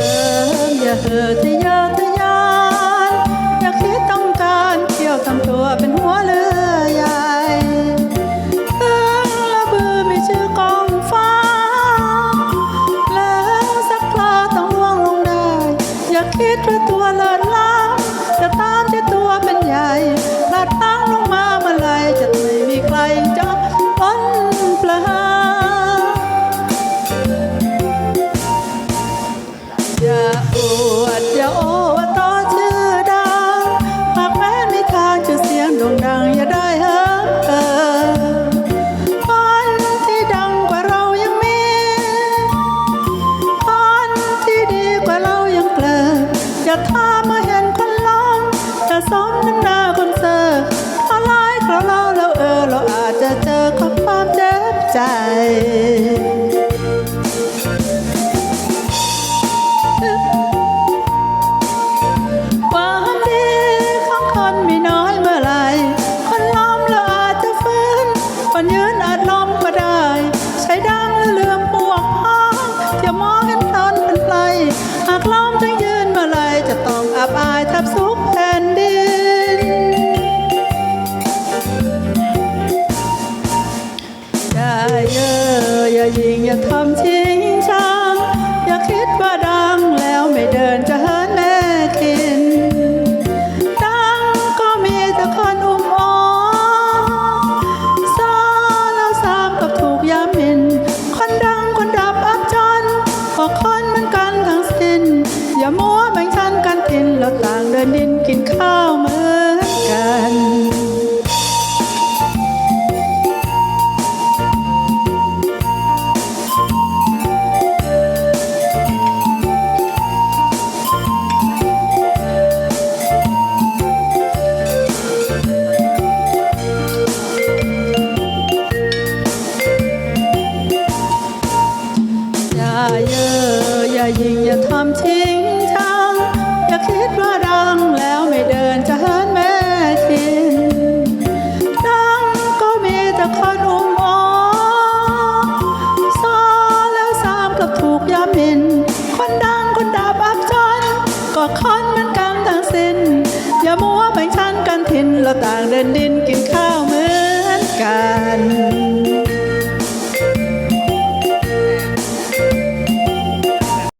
ลิอย่าเห่อทะเยอทะยาน อย่าคิดต้องการเที่ยวทำตัวเป็นหัวเรือใหญ่เออละเบือไม่ชื่อกองฟ้า แล้วสักคราต้องว่วงลงได้ อย่าคิดว่าตัวเลินล้ำจะตามที่ตัวเป็นใหญ่พลัดตั้งลงมา สมน้ำหน้าคนเซอร์ถ้าร้ายคราวเราแล้วเออ เราอาจจะเจอกับความเจ็บใจค อย่าทำชิงช่างอย่าคิดว่าดังแล้วไม่เดินจะเหินแม่กิน ดังก็มีแต่คนอุ้มอ้อซาแล้วสามกับถูกย้ำมิน คนดังคนดับอับจนก็คนเหมือนกันทั้งสิ้น อย่ามัวแบ่งชั้นกันกินแล้วต่างเดินดินกินข้าว เยออย่ายิงอย่าทำชิงช่างอย่าคิดว่าดังแล้วไม่เดินจะเหินแม่ทินดังก็มีแต่คนอุ้มอ้อซ้อแล้วสามกับถูกย้ำมิน คนดังคนดับอับจนก็คนเหมือนกันทั้งสิ้น อย่ามัวแบ่งชั้นกันทินเราต่างเดินดินกิน